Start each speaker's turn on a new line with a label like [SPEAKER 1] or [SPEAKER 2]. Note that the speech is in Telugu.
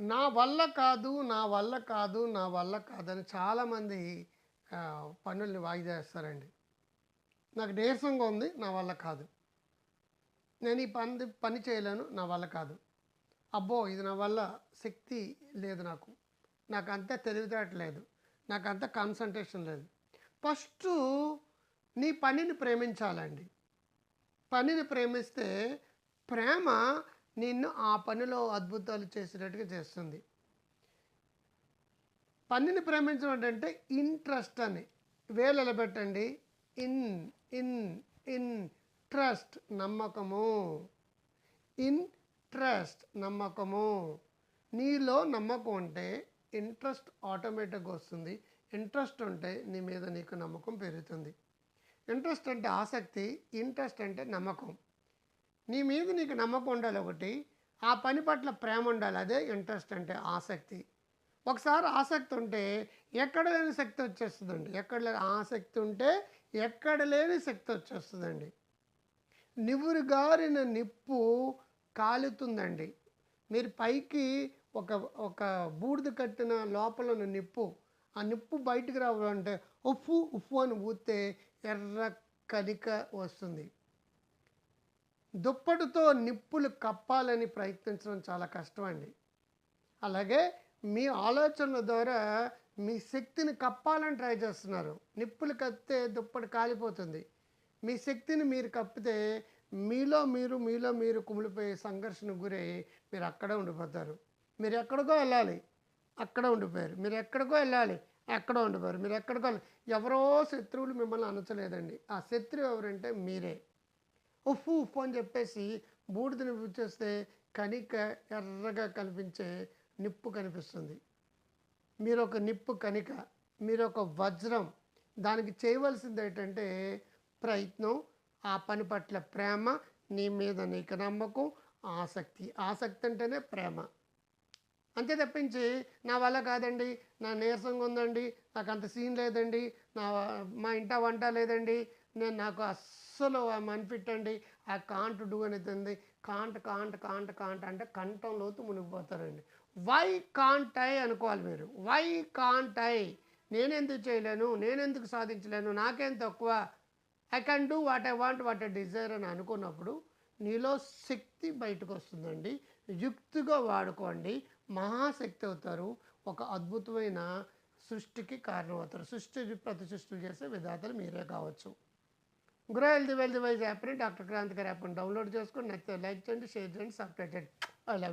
[SPEAKER 1] నా వల్ల కాదు నా వల్ల కాదు నా వల్ల కాదని చాలామంది పనుల్ని వాయిదేస్తారండి. నాకు నీరసంగా ఉంది నా వల్ల కాదు. నేను ఈ పని పని చేయలేను నా వల్ల కాదు. అబ్బో ఇది నా వల్ల శక్తి లేదు నాకు. నాకు అంత తెలివితేట లేదు. నాకు అంత కాన్సన్ట్రేషన్ లేదు. ఫస్ట్ నీ పనిని ప్రేమించాలండి. పనిని ప్రేమిస్తే ప్రేమ నిన్ను ఆ పనిలో అద్భుతాలు చేసేటట్టుగా చేస్తుంది. పనిని ప్రేమించడం అంటే ఇంట్రెస్ట్ అని. వేలు పెట్టండి. ఇన్ ఇన్ ఇన్ ట్రస్ట్ నమ్మకము. ఇన్ ట్రస్ట్ నమ్మకము. నీలో నమ్మకం ఉంటే ఇంట్రెస్ట్ ఆటోమేటిక్గా వస్తుంది. ఇంట్రెస్ట్ ఉంటే నీ మీద నీకు నమ్మకం పెరుగుతుంది. ఇంట్రెస్ట్ అంటే ఆసక్తి ఇంట్రెస్ట్ అంటే నమ్మకం. నీ మీద నీకు నమ్మకం ఉండాలి ఒకటి ఆ పని పట్ల ప్రేమ ఉండాలి అదే ఇంట్రెస్ట్ అంటే ఆసక్తి. ఒకసారి ఆసక్తి ఉంటే ఎక్కడ లేని శక్తి వచ్చేస్తుందండి. ఎక్కడ లేని ఆసక్తి ఉంటే ఎక్కడ లేని శక్తి వచ్చేస్తుందండి. నివురుగారిన నిప్పు కాలుతుందండి. మీరు పైకి ఒక ఒక బూడిద కట్టిన లోపల ఉన్న నిప్పు ఆ నిప్పు బయటికి రావాలంటే ఉప్పు ఉప్పు అని ఊతే ఎర్ర కనిక వస్తుంది. దుప్పటితో నిప్పులు కప్పాలని ప్రయత్నించడం చాలా కష్టం అండి అలాగే మీ ఆలోచనల ద్వారా మీ శక్తిని కప్పాలని ట్రై చేస్తున్నారు. నిప్పులు కప్పితే దుప్పటి కాలిపోతుంది. మీ శక్తిని మీరు కప్పితే మీలో మీరు మీలో మీరు కుమిలిపోయే సంఘర్షణ గురై మీరు అక్కడే ఉండిపోతారు. మీరు ఎక్కడికో వెళ్ళాలి అక్కడ ఉండిపోయారు. మీరు ఎక్కడికో వెళ్ళాలి ఎక్కడ ఉండిపోయారు. మీరు ఎక్కడికో ఎవరో శత్రువులు మిమ్మల్ని అనచలేదండి ఆ శత్రువు ఎవరంటే మీరే. ఉఫ్ఫు ఉఫ్ అని చెప్పేసి బూడిదని చేస్తే కనిక ఎర్రగా కనిపించే నిప్పు కనిపిస్తుంది. మీరు ఒక నిప్పు కనిక మీరు ఒక వజ్రం దానికి చేయవలసింది ఏంటంటే ప్రయత్నం ఆ పని పట్ల ప్రేమ నీ మీద నీకు నమ్మకం ఆసక్తి. ఆసక్తి అంటేనే ప్రేమ. అంతే తప్పించి నా వల్ల కాదండి నా నీరసంగా ఉందండి నాకు అంత సీన్ లేదండి నా మా ఇంట వంట లేదండి నేను నాకు అస్సలు అనిపెట్టండి అండి ఆ కాంట్ డూ అనేది ఉంది. కాంట్ కాంట్ కాంట్ కాంట్ అంటే కంఠం లోతు మునిగిపోతారండి. వై కాంట్ ఐ అనుకోవాలి మీరు. వై కాంట్ ఐ నేనెందుకు చేయలేను నేనెందుకు సాధించలేను నాకేం తక్కువ? I can do what I want what I desire అని అనుకున్నప్పుడు నీలో శక్తి బయటకు వస్తుందండి యుక్తిగా వాడుకోండి. మహాశక్తి అవుతారు. ఒక అద్భుతమైన సృష్టికి కారణమవుతారు. సృష్టి ప్రతి సృష్టిలు చేసే విధాతలు మీరే కావచ్చు. గ్రో హెల్తీ వెల్తీ వైజ్ యాప్ని డాక్టర్ క్రాంతికర్ యాప్ని డౌన్లోడ్ చేసుకొని నచ్చితే లైక్ చేయండి షేర్ చేయండి సబ్స్క్రైబ్ చేయండి. I love